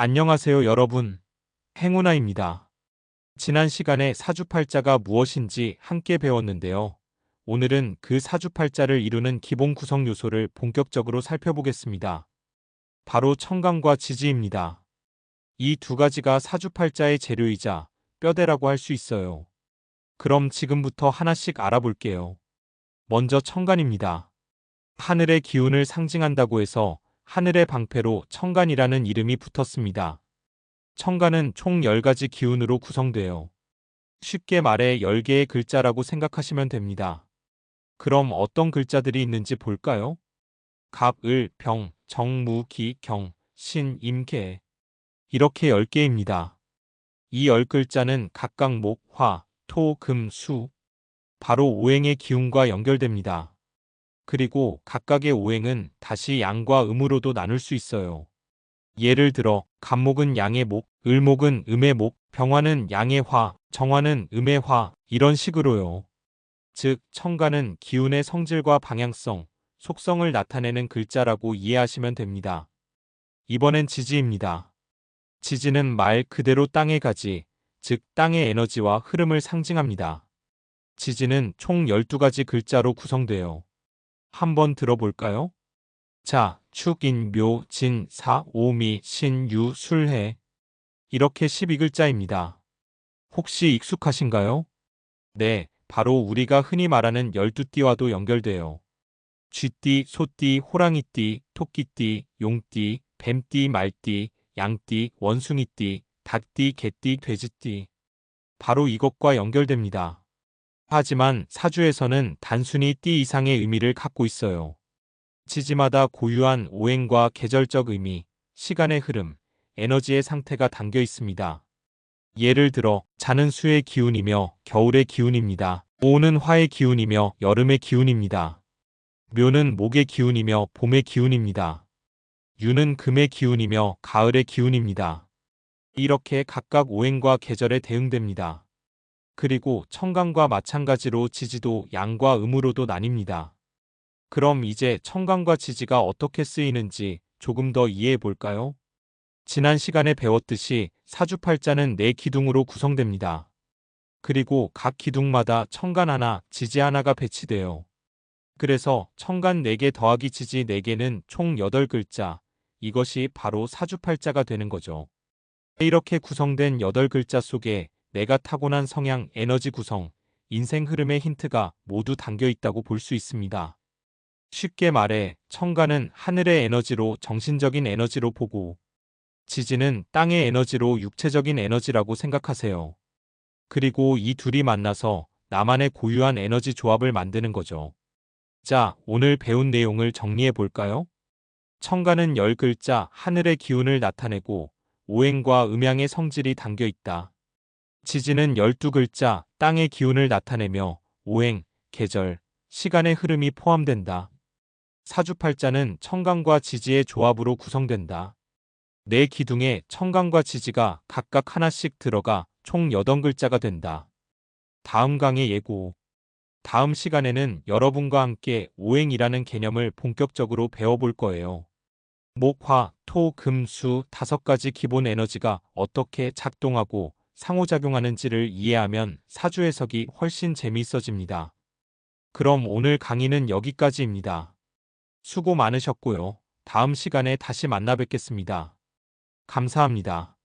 안녕하세요 여러분. 행운아입니다. 지난 시간에 사주팔자가 무엇인지 함께 배웠는데요. 오늘은 그 사주팔자를 이루는 기본 구성 요소를 본격적으로 살펴보겠습니다. 바로 청강과 지지입니다. 이 두 가지가 사주팔자의 재료이자 뼈대라고 할 수 있어요. 그럼 지금부터 하나씩 알아볼게요. 먼저 청간입니다. 하늘의 기운을 상징한다고 해서 하늘의 방패로 청간이라는 이름이 붙었습니다. 청간은 총 10가지 기운으로 구성돼요. 쉽게 말해 10개의 글자라고 생각하시면 됩니다. 그럼 어떤 글자들이 있는지 볼까요? 갑, 을, 병, 정, 무, 기, 경, 신, 임, 개. 이렇게 10개입니다. 이 10글자는 각각 목, 화, 토, 금, 수. 바로 오행의 기운과 연결됩니다. 그리고 각각의 오행은 다시 양과 음으로도 나눌 수 있어요. 예를 들어 간목은 양의 목, 을목은 음의 목, 병화는 양의 화, 정화는 음의 화 이런 식으로요. 즉 청가는 기운의 성질과 방향성, 속성을 나타내는 글자라고 이해하시면 됩니다. 이번엔 지지입니다. 지지는 말 그대로 땅의 가지, 즉 땅의 에너지와 흐름을 상징합니다. 지지는 총 12가지 글자로 구성돼요. 한번 들어볼까요? 자, 축, 인, 묘, 진, 사, 오미, 신, 유, 술, 해. 이렇게 12글자입니다. 혹시 익숙하신가요? 네, 바로 우리가 흔히 말하는 12띠와도 연결돼요. 쥐띠, 소띠, 호랑이띠, 토끼띠, 용띠, 뱀띠, 말띠, 양띠, 원숭이띠, 닭띠, 개띠, 돼지띠. 바로 이것과 연결됩니다. 하지만 사주에서는 단순히 띠 이상의 의미를 갖고 있어요. 지지마다 고유한 오행과 계절적 의미, 시간의 흐름, 에너지의 상태가 담겨 있습니다. 예를 들어 자는 수의 기운이며 겨울의 기운입니다. 오는 화의 기운이며 여름의 기운입니다. 묘는 목의 기운이며 봄의 기운입니다. 유는 금의 기운이며 가을의 기운입니다. 이렇게 각각 오행과 계절에 대응됩니다. 그리고 청강과 마찬가지로 지지도 양과 음으로도 나뉩니다. 그럼 이제 청강과 지지가 어떻게 쓰이는지 조금 더 이해해 볼까요? 지난 시간에 배웠듯이 사주팔자는 네 기둥으로 구성됩니다. 그리고 각 기둥마다 청간 하나, 지지 하나가 배치돼요. 그래서 청간 4개 더하기 지지 4개는 총 8글자, 이것이 바로 사주팔자가 되는 거죠. 이렇게 구성된 8글자 속에 내가 타고난 성향, 에너지 구성, 인생 흐름의 힌트가 모두 담겨 있다고 볼 수 있습니다. 쉽게 말해 청가는 하늘의 에너지로 정신적인 에너지로 보고 지지는 땅의 에너지로 육체적인 에너지라고 생각하세요. 그리고 이 둘이 만나서 나만의 고유한 에너지 조합을 만드는 거죠. 자, 오늘 배운 내용을 정리해 볼까요? 청가는 열 글자 하늘의 기운을 나타내고 오행과 음양의 성질이 담겨 있다. 지지는 12글자 땅의 기운을 나타내며 오행, 계절, 시간의 흐름이 포함된다. 사주팔자는 청강과 지지의 조합으로 구성된다. 네 기둥에 청강과 지지가 각각 하나씩 들어가 총 8글자가 된다. 다음 강의 예고 다음 시간에는 여러분과 함께 오행이라는 개념을 본격적으로 배워볼 거예요. 목, 화, 토, 금, 수 다섯 가지 기본 에너지가 어떻게 작동하고 상호작용하는지를 이해하면 사주 해석이 훨씬 재미있어집니다. 그럼 오늘 강의는 여기까지입니다. 수고 많으셨고요. 다음 시간에 다시 만나 뵙겠습니다. 감사합니다.